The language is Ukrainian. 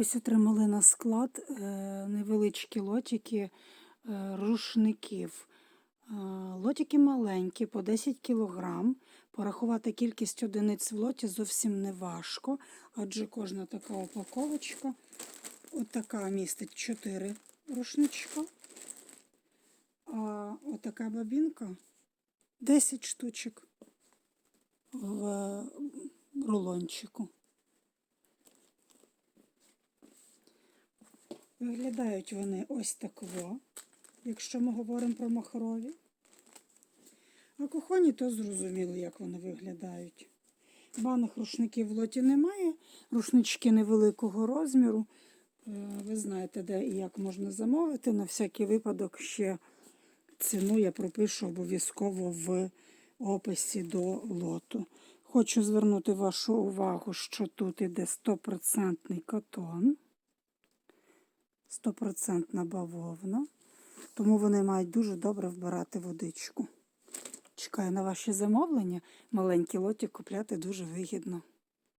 Ось отримали на склад е, невеличкі лотики е, рушників. Е, Лотики маленькі, по 10 кг. Порахувати кількість одиниць в лоті зовсім не важко, адже кожна така упаковочка отака містить 4 рушничка, а отака бабінка 10 штучок в рулончику. Виглядають вони ось такво, якщо ми говоримо про махрові. А кухоні то зрозуміло, як вони виглядають. Баних рушників в лоті немає, рушнички невеликого розміру. Е, Ви знаєте, де і як можна замовити. На всякий випадок ще ціну я пропишу обов'язково в описі до лоту. Хочу звернути вашу увагу, що тут іде 100% катон. 100% бавовна, тому вони мають дуже добре вбирати водичку. Чекаю на ваші замовлення. Маленький лотик купляти дуже вигідно.